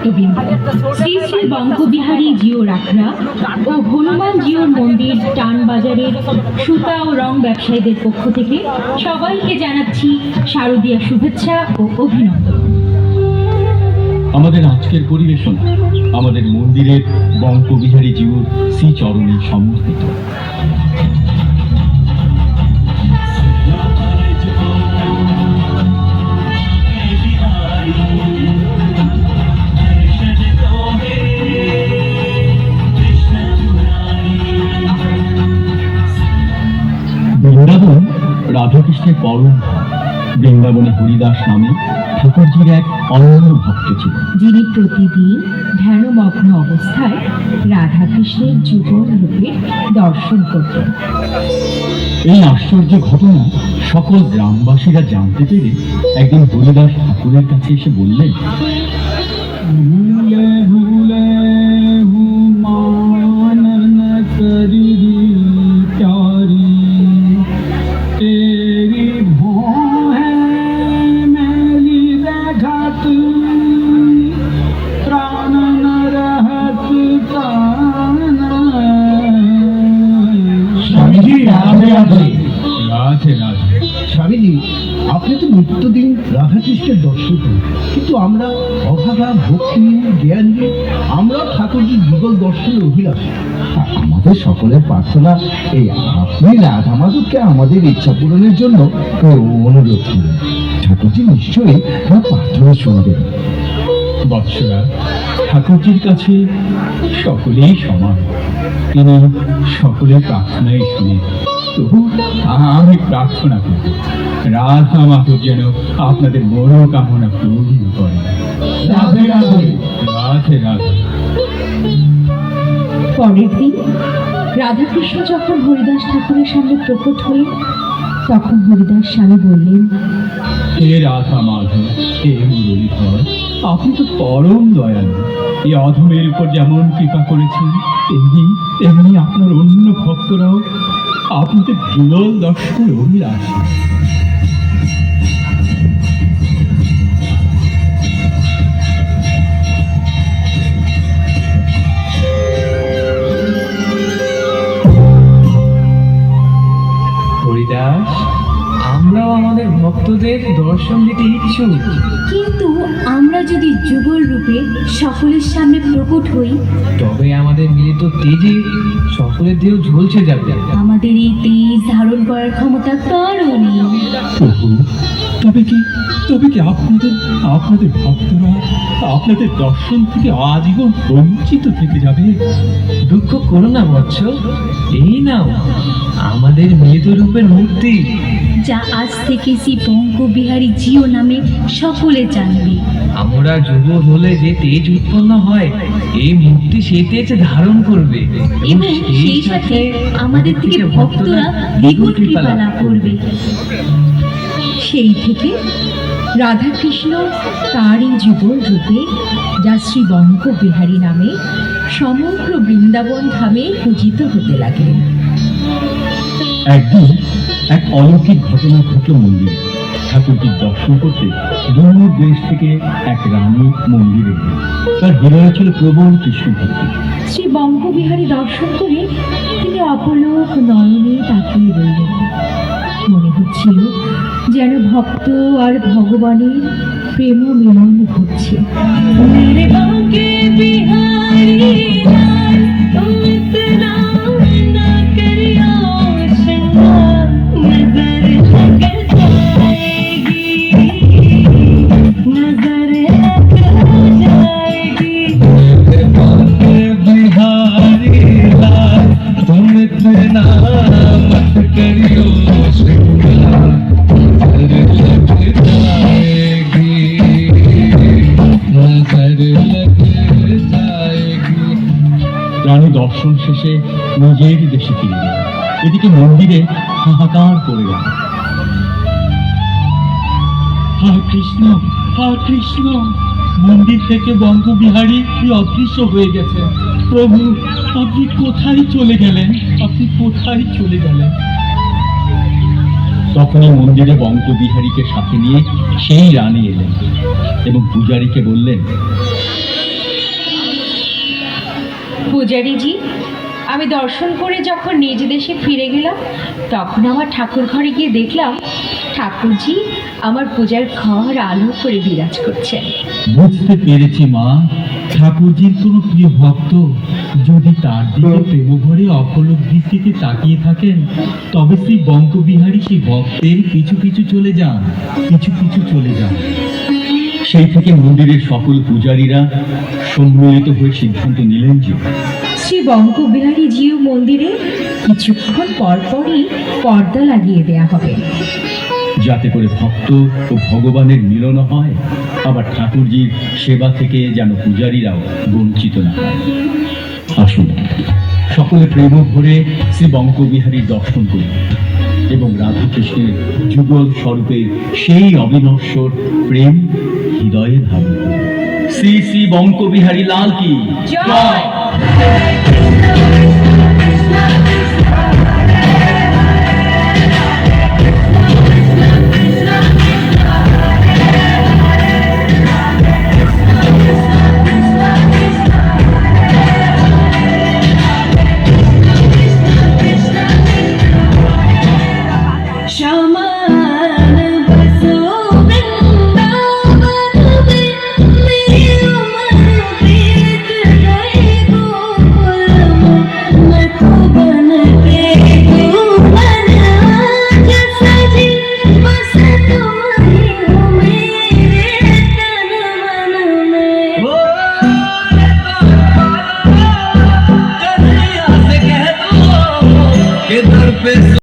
ভক্তবৃন্দ শ্রী শ্রী বঙ্কবিহারী জিও রাখরা ও হনুমান জিওর মন্দির টান বাজারের সুতা ও রং ব্যবসায়ীদের পক্ষ থেকে সবাইকে জানাচ্ছি শারদীয়া শুভেচ্ছা ও অভিনন্দন। আমাদের আজকের পরিবেশন আমাদের মন্দিরের বঙ্কবিহারী জীবর শ্রীচরণে সমর্পিত। রাধাকৃষ্ণের পরম। বৃন্দাবনে হরিদাস নামে ঠাকুরজির এক অনন্য ভক্ত ছিল যিনি প্রতিদিন ধ্যানমগ্ন অবস্থায় রাধাকৃষ্ণের যুগল রূপে দর্শন করতেন এই আশ্চর্য ঘটনা সকল গ্রামবাসীরা জানতে পেরে একদিন হরিদাস ঠাকুরের কাছে এসে বললেন রাধে রাধে স্বামীজি, আপনি তো নিত্যদিন রাধাকৃষ্ণের দর্শন করেন, কিন্তু আমরা অভাগা ভক্তিহীন জ্ঞানহীন আমরা ঠাকুরজির যুগল দর্শনের অভিলাষ। আমাদের সকলের প্রার্থনা এই, আপনি রাধা মাধবকে আমাদের ইচ্ছা পূরণের জন্য অনুরোধ করুন। ঠাকুরজি নিশ্চয়ই আমার প্রার্থনা শুনবেন। বৎসরা, ঠাকুরজির কাছে সকলেই সমান। তিনি সকলের প্রার্থনাই শুনে তবু আমি প্রার্থনা করব রাধা মাধব যেন আপনাদের মনোকামনা পূর্ণ করে। রাধে রাধে রাধে রাধে। পরের দিন রাধাকৃষ্ণ যখন হরিদাস ঠাকুরের সামনে প্রকট হলেন তখন হরিদাস স্বামী বললেন হে রাধা মাধব হে মুরলীধর আপনি তো পরম দয়ালু। এই অধমের উপর যেমন কৃপা করেছেন তেমনি তেমনি আপনার অন্য ভক্তরাও আপনাদের যুগল দর্শনের অভিলাষী। হরিদাস আমরাও আমাদের ভক্তদের দর্শন দিতে ইচ্ছুক। যদি যুগল রূপে সকলের সামনে প্রকট হই তবে আমাদের মিলিত তেজে সকলের দেহ ঝলসে যাবে। আমাদের এই তেজ ধারণ করার ক্ষমতা কারও নেই তবে কি তবে কি আপনাদের আপনাদের ভক্তরা আপনাদের দর্শন থেকে আজীবন বঞ্চিত থেকে যাবে? দুঃখ করো না বৎস এই নাও আমাদের মিলিত রূপের মূর্তি। যা আজ থেকে শ্রী বঙ্কবিহারী জিও নামে সকলে জানবে। আমরা যুব হলে যে তেজ উৎপন্ন হয় এই মূর্তি সেই তেজ ধারণ করবে। এবং সেই সাথে আমাদের থেকে ভক্তরা দ্বিগুণ কৃপা লাভ করবে। সেই থেকে রাধাকৃষ্ণ তারই যুগল রূপে যা শ্রী বঙ্কবিহারী নামে সমগ্র বৃন্দাবন ধামে পূজিত হতে লাগলেন। একদিন এক অলৌকিক ঘটনা ঘটল মন্দিরে। ঠাকুরজির দর্শন করতে দূর দেশ থেকে এক রানী মন্দিরে তার হৃদয়ে ছিল প্রবল কৃষ্ণ ভক্তি শ্রী বঙ্কবিহারী দর্শন করে তিনি অপলোক নয়নে তাকিয়ে রইলেন। মনে হচ্ছিল যেন ভক্ত আর ভগবানের প্রেম মিলন ঘটছে। দর্শন শেষে নিজের দেশে ফিরে এদিকে মন্দিরে হাহাকার করে গেল। হা কৃষ্ণ হা কৃষ্ণ, মন্দির থেকে বঙ্গবিহারী অদৃশ্য হয়ে গেছে? প্রভু, আপনি কোথায় চলে গেলেন? আপনি কোথায় চলে গেলেন? তখনই মন্দিরে বঙ্গবিহারীকে সাথে নিয়ে সেই রানী এলেন এবং পূজারীকে বললেন পূজারীজি আমি দর্শন করে যখন নিজ দেশে ফিরে গেলাম, তখন আমার ঠাকুর ঘরে গিয়ে দেখলাম, ঠাকুরজি আমার পূজার ঘর আলো করে বিরাজ করছেন। বুঝতে পেরেছি মা, ঠাকুরজির কোনো প্রিয় ভক্ত যদি তার দিকে প্রেমভরে অপলক দৃষ্টিতে তাকিয়ে থাকেন, তবে সেই বঙ্কবিহারী সেই ভক্তের কিছু কিছু চলে যান কিছু কিছু চলে যান। সেই থেকে মন্দিরের সকল পূজারীরা সম্মিলিত হয়ে সিদ্ধান্ত নিলেন যে শ্রী বঙ্কবিহারী জিউ মন্দিরে কিছুক্ষণ পর পরই পর্দা লাগিয়ে দেয়া হবে। যাতে করে ভক্ত ও ভগবানের মিলন হয় আবার ঠাকুরজির সেবা থেকে যেন পূজারীরাও বঞ্চিত না হয়। আসুন সকলে প্রেম ভরে শ্রী বঙ্কবিহারীর দর্শন করুন এবং রাধাকৃষ্ণের যুগল স্বরূপের সেই অবিনশ্বর প্রেম হৃদয়ে ধারণ করুন শ্রী শ্রী বঙ্কবিহারী লাল কি জয়!